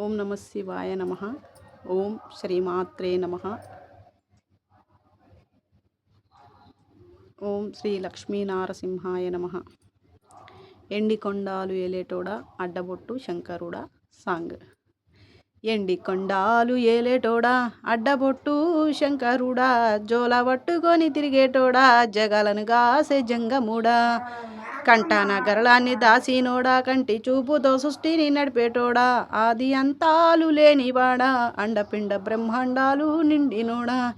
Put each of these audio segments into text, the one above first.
ఓం నమ శివాయ నమ. ఓం శ్రీమాత్రే నమ. ఓం శ్రీ లక్ష్మీనారసింహాయ నమ. ఎండి కొండాలు ఏలేటోడా అడ్డబొట్టు శంకరుడా సాంగ్. ఎండి కొండాలు ఏలేటోడా అడ్డబొట్టు శంకరుడా జోల పట్టుకొని తిరిగేటోడా జగలను గాసే జంగముడా. కంటాన గరళాన్ని దాసినోడా కంటి చూపుతో సృష్టిని నడిపేటోడా? ఆది అంతాలు లేనివాడా? అండపిండ బ్రహ్మాండాలు నిండినోడా?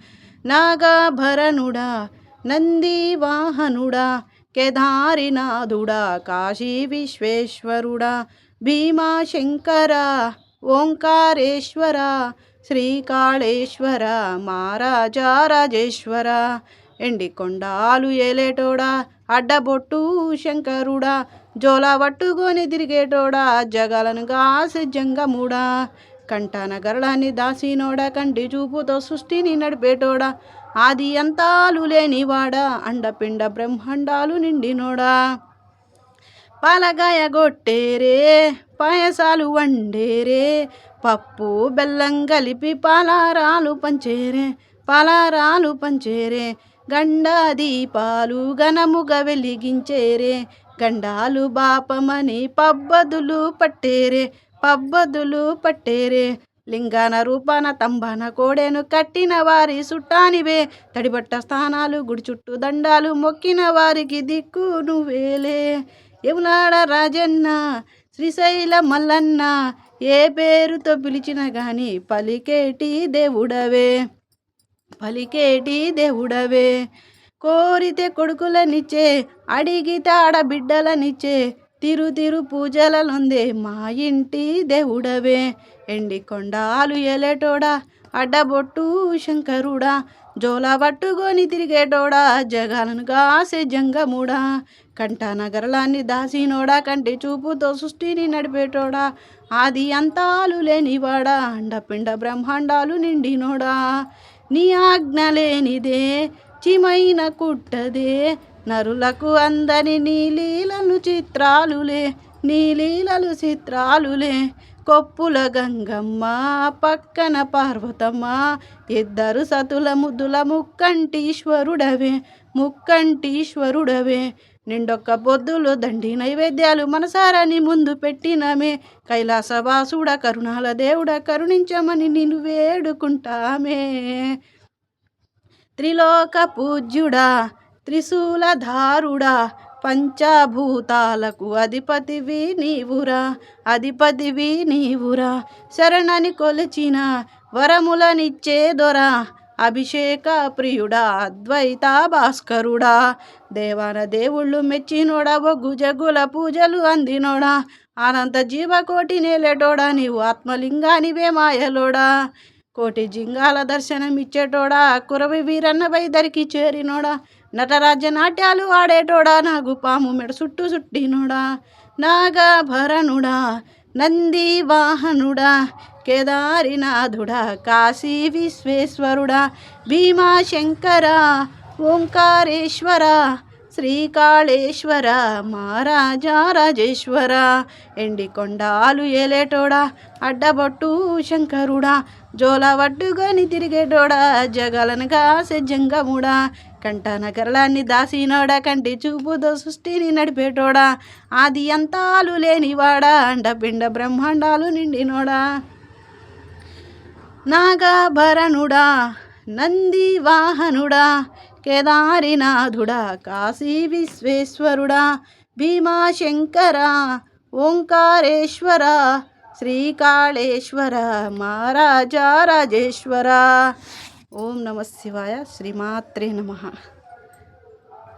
నాగాభరణుడా? నంది వాహనుడా కేదారినాథుడా? కాశీ విశ్వేశ్వరుడా? భీమాశంకర? ఓంకారేశ్వర? శ్రీకాళేశ్వర? మహారాజా రాజేశ్వర? ఎండి కొండాలు ఏలేటోడా? అడ్డబొట్టు శంకరుడా జోలా పట్టుకొని తిరిగేటోడా జగలను గాసి జంగముడా కంటాన గరళాన్ని దాసినోడా కంటి చూపుతో సృష్టిని నడిపేటోడా. ఆది అంతాలు లేనివాడా అండపిండ బ్రహ్మాండాలు నిండినోడా. పాలగాయ గొట్టేరే పాయసాలు వండేరే పప్పు బెల్లం కలిపి పాలారాలు పంచేరే పాలారాలు పంచేరే గండా దీపాలు వెలిగించేరే. గండాలు బాపమని పబ్బదులు పట్టేరే పబ్బదులు పట్టేరే. లింగాన రూపాన తంబాన కోడెను కట్టిన వారి సుట్టానివే. తడిబట్ట స్థానాలు గుడి చుట్టూ దండాలు మొక్కిన వారికి దిక్కు నువ్వేలే యమునాడ రాజన్న? శ్రీశైల మల్లన్న. ఏ పేరుతో పిలిచిన గాని పలికేటి దేవుడవే. పలికేటి దేవుడవే? కోరితే కొడుకులనిచ్చే అడిగితే ఆడబిడ్డలనిచ్చే తిరు తిరు పూజలలుందే మా ఇంటి దేవుడవే? ఎండి కొండాలు ఎలెటోడా అడ్డబొట్టు శంకరుడా జోలా పట్టుకొని తిరిగేటోడా జగాలను కాసే జంగముడా కంట నగరలాన్ని దాసినోడా కంటి చూపుతో సృష్టిని నడిపేటోడా ఆది అంతాలు లేనివాడా అండపిండ బ్రహ్మాండాలు నిండినోడా నీ ఆజ్ఞ లేనిదే చిమైన కుట్టదే. నరులకు అందని నీలీలలు చిత్రాలులే నీలీలలు చిత్రాలులే. కొప్పుల గంగమ్మ పక్కన పార్వతమ్మ ఇద్దరు సతుల ముద్దుల ముక్కంటీశ్వరుడవే ముక్కంటీశ్వరుడవే. నిండొక్క పొద్దులు దండి నైవేద్యాలు మనసారాని ముందు పెట్టినమే. కైలాసవాసుడ కరుణాల దేవుడ కరుణించమని నిన్ను వేడుకుంటామే. త్రిలోక పూజ్యుడా త్రిశూలధారుడా పంచభూతాలకు అధిపతివి నీవురా అధిపతివి నీవురా. శరణని కొలిచిన వరములనిచ్చే దొర అభిషేక ప్రియుడా అద్వైత భాస్కరుడా. దేవాన దేవుళ్ళు మెచ్చినోడా ఒగ్గు జగ్గుల పూజలు అందినోడా. అనంత జీవకోటి నేలేటోడా నీవు ఆత్మలింగానివే మాయలోడా. కోటి జింగాల దర్శనం ఇచ్చేటోడా కురవి వీరన్న వైదరికి చేరినోడా. నటరాజ్య నాట్యాలు ఆడేటోడా నాగు పాము మెడ చుట్టూ చుట్టినోడా. నాగాభరణుడా నంది వాహనుడా కేదారినాథుడా కాశీ విశ్వేశ్వరుడా భీమాశంకర ఓంకారేశ్వర శ్రీకాళేశ్వర మహారాజా రాజేశ్వర ఎండి కొండాలు ఏలేటోడా అడ్డబొట్టు శంకరుడా జోల వడ్డుకొని తిరిగేటోడా జగలను కాసే జంగముడా కంట నగరలాన్ని దాసినోడా కంటి చూపుతో సృష్టిని నడిపేటోడా ఆది అంతాలు లేనివాడా అండపిండ బ్రహ్మాండాలు నిండినోడా. నాగాభరణుడా నంది వాహనుడా కేదారినాథుడా కాశీ విశ్వేశ్వరుడా భీమాశంకర ఓంకారేశ్వర శ్రీకాళేశ్వర మహారాజా రాజేశ్వర. ఓం నమ శివాయ శ్రీమాత్రే నమ.